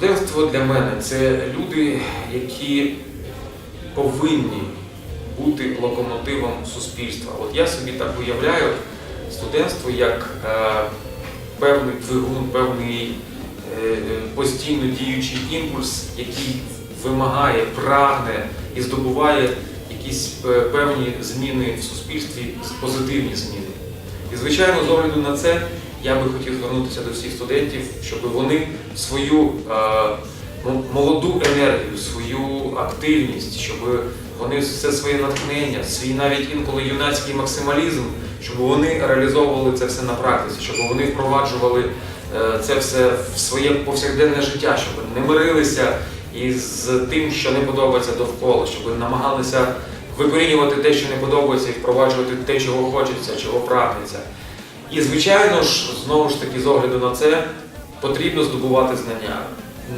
Студентство для мене це люди, які повинні бути локомотивом суспільства. От я собі так уявляю студентство як е, певний двигун, певний е, постійно діючий імпульс, який вимагає, прагне і здобуває якісь е, певні зміни в суспільстві, позитивні зміни. І, звичайно, з огляду на це я би хотів звернутися до всіх студентів, щоб вони свою е, молоду енергію, свою активність, щоб вони все своє натхнення, свій навіть інколи юнацький максималізм, щоб вони реалізовували це все на практиці, щоб вони впроваджували е, це все в своє повсякденне життя, щоб не мирилися із тим, що не подобається довкола, щоб намагалися викорінювати те, що не подобається, і впроваджувати те, чого хочеться, чого прагнеться. І, звичайно ж, знову ж таки, з огляду на це, потрібно здобувати знання.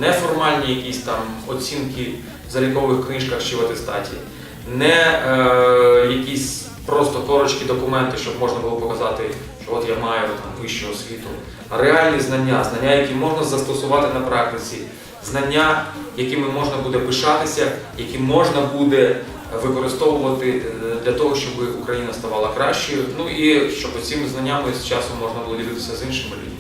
Неформальні якісь там оцінки в залікових книжках чи в атестаті, не е, якісь просто короткі документи, щоб можна було показати, що от я маю там вищу освіту, а реальні знання, знання, які можна застосувати на практиці, знання, якими можна буде пишатися, які можна буде використовувати е, для того, щоб Україна ставала кращою. Ну і щоб цими знаннями з часом можна було ділитися з іншими людьми.